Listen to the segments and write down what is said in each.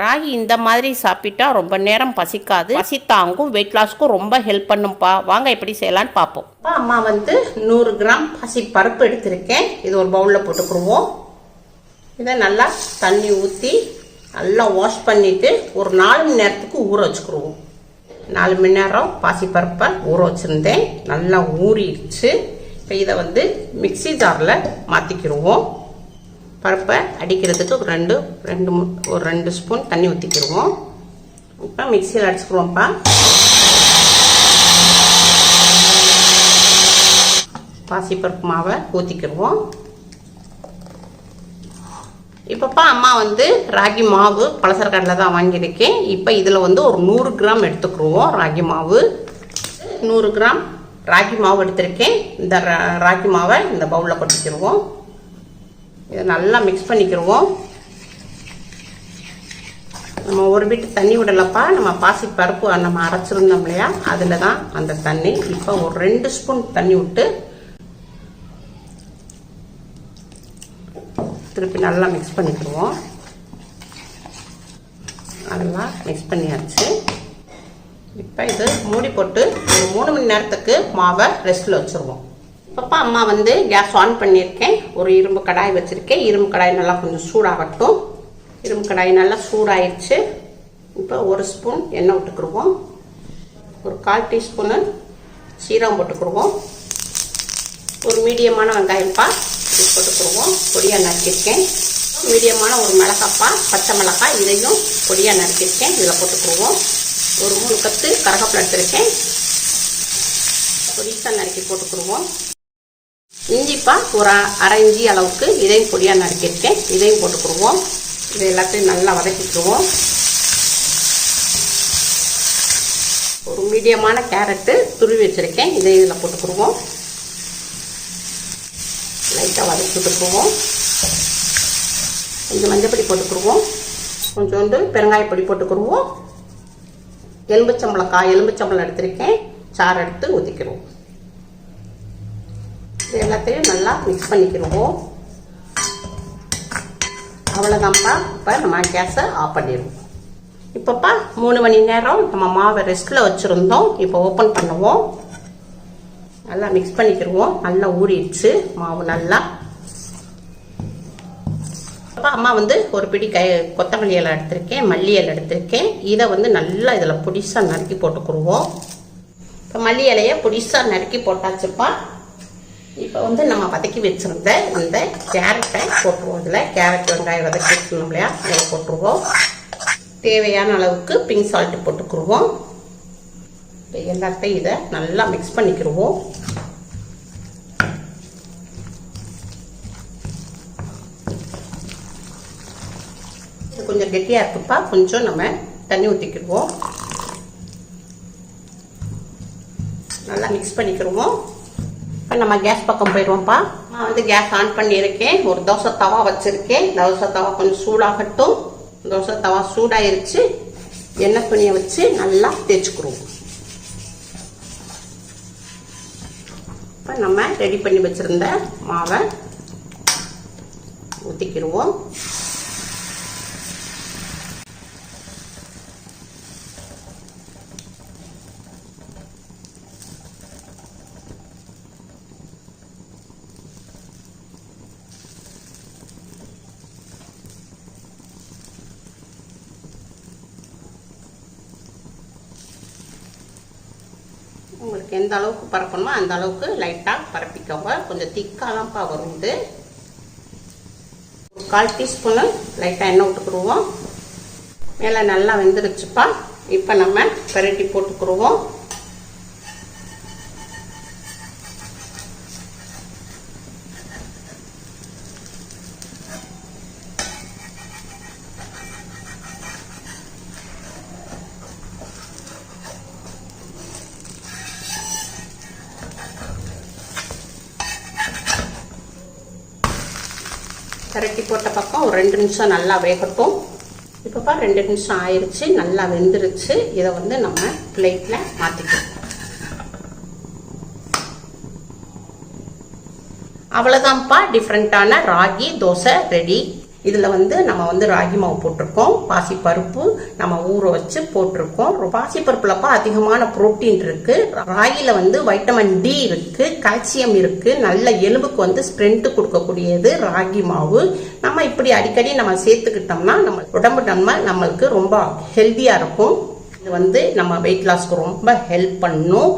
ராகி இந்த மாதிரி சாப்பிட்டா ரொம்ப நேரம் பசிக்காது. பசி தாங்கும் வெயிட் லாஸ்க்கும் ரொம்ப ஹெல்ப் பண்ணும்பா. வாங்க எப்படி செய்யலான்னு பார்ப்போம். அம்மா வந்து நூறு கிராம் பசி பருப்பு எடுத்திருக்கேன். இது ஒரு பவுலில் போட்டுக்குருவோம் இதை நல்லா தண்ணி ஊற்றி நல்லா வாஷ் பண்ணிவிட்டு ஒரு நாலு மணி நேரத்துக்கு ஊற வச்சுக்கிருவோம் நாலு மணி நேரம் பாசிப்பருப்பை ஊற வச்சுருந்தேன். நல்லா ஊறிடுச்சு. இப்போ இதை வந்து மிக்ஸி ஜாரில் மாற்றிக்கிடுவோம் பருப்பை அடிக்கிறதுக்கு ஒரு ரெண்டு ரெண்டு ஒரு ரெண்டு ஸ்பூன் தண்ணி ஊற்றிக்கிடுவோம் இப்போ மிக்சியில் அடிச்சுக்கிடுவோம்ப்பா பாசிப்பருப்பு மாவை ஊற்றிக்கிடுவோம் இப்போப்பா அம்மா வந்து ராகி மாவு பலசர கடையில் தான் வாங்கியிருக்கேன். இப்போ இதில் வந்து ஒரு நூறு கிராம் எடுத்துக்கிடுவோம் ராகி மாவு. நூறு கிராம் ராகி மாவு எடுத்திருக்கேன். இந்த ரா- ராகி மாவை இந்த பவுலில் கொட்டிக்கிடுவோம் இதை நல்லா மிக்ஸ் பண்ணிக்கிடுவோம் நம்ம ஒரு வீட்டு தண்ணி விடலப்பா. நம்ம பாசி பருப்பு நம்ம அரைச்சிருந்தோம் இல்லையா? அதில் தான் அந்த தண்ணி. இப்போ ஒரு ரெண்டு ஸ்பூன் தண்ணி விட்டு திருப்பி நல்லா மிக்ஸ் பண்ணிக்கிடுவோம் நல்லா மிக்ஸ் பண்ணியாச்சு. இப்போ இது மூடி போட்டு ஒரு மூணு மணி நேரத்துக்கு மாவை ரெஸ்ட்டில் வச்சுருவோம். அப்பா அம்மா வந்து கேஸ் ஆன் பண்ணியிருக்கேன். ஒரு இரும்பு கடாய் வச்சுருக்கேன். இரும்பு கடாய் நல்லா கொஞ்சம் சூடாகட்டும். இரும்பு கடாய் நல்லா சூடாயிடுச்சு. இப்போ ஒரு ஸ்பூன் எண்ணெய் விட்டுக்குருவோம் ஒரு கால் டீஸ்பூனு சீரகம் போட்டுக்குருவோம் ஒரு மீடியமான வெங்காயம்ப்பா இது போட்டுக்குருவோம் பொடியாக நறுக்கியிருக்கேன். மீடியமான ஒரு மிளகாப்பா பச்சை மிளகாய் இதையும் பொடியாக நறுக்கியிருக்கேன். இதில் போட்டுக்குருவோம் ஒரு மூணு கத்து கரகப்பில் எடுத்துருக்கேன். பொடிசாக நறுக்கி போட்டுக்குருவோம் இஞ்சிப்பா ஒரு அரை இஞ்சி அளவுக்கு இதையும் பொடியாக நறுக்கியிருக்கேன். இதையும் போட்டுக்கிடுவோம் இது எல்லாத்தையும் நல்லா வதக்கிக்கிடுவோம். ஒரு மீடியமான கேரட்டு துருவி வச்சுருக்கேன். இதை இதில் போட்டுக்கிடுவோம் லைட்டாக வதக்கி விட்டுக்குருவோம் கொஞ்சம் மஞ்சப்பொடி போட்டுக்கிடுவோம் கொஞ்சோண்டு பெருங்காயப்பொடி போட்டுக்கிடுவோம் எலும்புச்சம்பளம் காய் எலும்புச்சம்பளம் எடுத்திருக்கேன். சாறு எடுத்து ஊற்றிக்கிடுவோம் இது எல்லாத்தையும் நல்லா மிக்ஸ் பண்ணிக்கிடுவோம். அவ்வளோதான்ப்பா இப்போ நம்ம கேஸை ஆஃப் பண்ணிடுவோம். இப்போப்பா மூணு மணி நேரம் நம்ம மாவை ரெஸ்ட்டில் வச்சுருந்தோம். இப்போ ஓப்பன் பண்ணுவோம். நல்லா மிக்ஸ் பண்ணிக்கிடுவோம். நல்லா ஊறிடுச்சு. மாவு நல்லா. அப்போ அம்மா வந்து ஒரு பிடி கை கொத்தமல்லி இலை எடுத்திருக்கேன் மல்லி இலை எடுத்திருக்கேன். இதை வந்து நல்லா இதில் புடிசாக நறுக்கி போட்டுக்குருவோம் இப்போ மல்லி இலையை புடிசாக நறுக்கி போட்டாச்சுப்பா. இப்போ வந்து நம்ம வதக்கி வச்சுருந்த இந்த கேரட்டை போட்டுருவோம். இதில் கேரட் வெங்காயம் வதக்கி வச்சுருந்தோம் இல்லையா? அதை போட்டுருவோம். தேவையான அளவுக்கு பிங்க் சால்ட்டு போட்டுக்குருவோம். இப்போ எல்லாத்தையும் இதை நல்லா மிக்ஸ் பண்ணிக்கிடுவோம் இது கொஞ்சம் கெட்டியாக இருக்குப்பா. கொஞ்சம் நம்ம தண்ணி ஊற்றிக்கிடுவோம் நல்லா மிக்ஸ் பண்ணிக்கிடுவோம் இப்போ நம்ம கேஸ் பக்கம் போயிடுவோம்ப்பா. நான் வந்து கேஸ் ஆன் பண்ணியிருக்கேன். ஒரு தோசை தவா வச்சுருக்கேன். தோசை தவா கொஞ்சம் சூடாகட்டும். தோசை தவா சூடாயிருச்சு. எண்ணெய் துணியை வச்சு நல்லா தேய்ச்சிக்கிடுவோம் இப்போ நம்ம ரெடி பண்ணி வச்சுருந்த மாவை ஊற்றிக்கிடுவோம் உங்களுக்கு எந்த அளவுக்கு பரப்பணுமோ அந்த அளவுக்கு லைட்டாக பரப்பிக்கோங்க. கொஞ்சம் திக்காலாம்ப்பா வரும் இது ஒரு கால் டீஸ்பூனு லைட்டாக எண்ணெய் விட்டுக்குருவோம் மேலே நல்லா வெந்துருச்சுப்பா. இப்போ நம்ம பெரட்டி போட்டுக்குருவோம் கரட்டி போட்ட பக்கம் ஒரு ரெண்டு நிமிஷம் நல்லா வேகட்டும். இப்போப்பா ரெண்டு நிமிஷம் ஆயிடுச்சு நல்லா வெந்துருச்சு. இதை வந்து நம்ம பிளேட்டில் மாற்றிக்கலாம் அவ்வளோதான்ப்பா டிஃப்ரெண்ட்டான ராகி தோசை ரெடி. இதில் வந்து நம்ம வந்து ராகி மாவு போட்டிருக்கோம். பாசிப்பருப்பு நம்ம ஊற வச்சு போட்டிருக்கோம். பாசிப்பருப்புலப்பா அதிகமான புரோட்டீன் இருக்கு. ராகியில் வந்து வைட்டமின் டி இருக்கு கால்சியம் இருக்கு. நல்ல எலும்புக்கு வந்து ஸ்ட்ரென்த் கொடுக்கக்கூடியது ராகி மாவு. நம்ம இப்படி அடிக்கடி நம்ம சேர்த்துக்கிட்டோம்னா நம்ம உடம்பு நம்ம நம்மளுக்கு ரொம்ப ஹெல்த்தியாக இருக்கும். இது வந்து நம்ம வெயிட் லாஸ்க்கு ரொம்ப ஹெல்ப் பண்ணும்.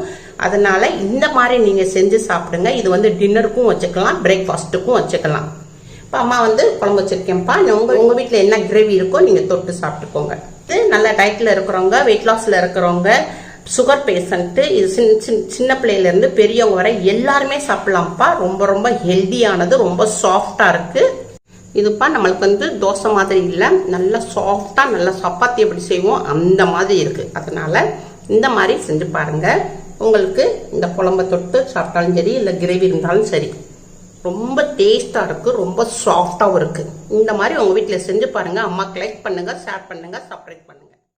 அதனால இந்த மாதிரி நீங்கள் செஞ்சு சாப்பிடுங்க. இது வந்து டின்னருக்கும் வச்சுக்கலாம் பிரேக்ஃபாஸ்ட்டுக்கும் வச்சுக்கலாம். இப்போ அம்மா வந்து குழம்பு வச்சிருக்கேன்ப்பா. உங்கள் உங்கள் வீட்டில் என்ன கிரேவி இருக்கோ நீங்கள் தொட்டு சாப்பிட்டுக்கோங்க. இது நல்ல டயட்ல இருக்கிறவங்க வெயிட் லாஸில் இருக்கிறவங்க சுகர் பேஷண்ட்டு இது சின்ன சின்ன சின்ன பிள்ளையிலேருந்து பெரியவங்க வரை எல்லாருமே சாப்பிட்லாம்ப்பா. ரொம்ப ரொம்ப ஹெல்தியானது ரொம்ப சாஃப்டாக இருக்குது இதுப்பா நம்மளுக்கு வந்து தோசை மாதிரி இல்லை. நல்லா சாஃப்டாக நல்லா சப்பாத்தி எப்படி செய்வோம் அந்த மாதிரி இருக்குது அதனால் இந்த மாதிரி செஞ்சு பாருங்கள் உங்களுக்கு இந்த குழம்ப தொட்டு சாப்பிட்டாலும் சரி இல்லை கிரேவி இருந்தாலும் சரி. ரொம்ப டேஸ்ட்டாக இருக்குது ரொம்ப சாஃப்டாகவும் இருக்குது இந்த மாதிரி உங்கள் வீட்டில் செஞ்சு பாருங்க அம்மாவுக்கு லைக் பண்ணுங்கள் ஷேர் பண்ணுங்கள் சப்ஸ்கிரைப் பண்ணுங்க.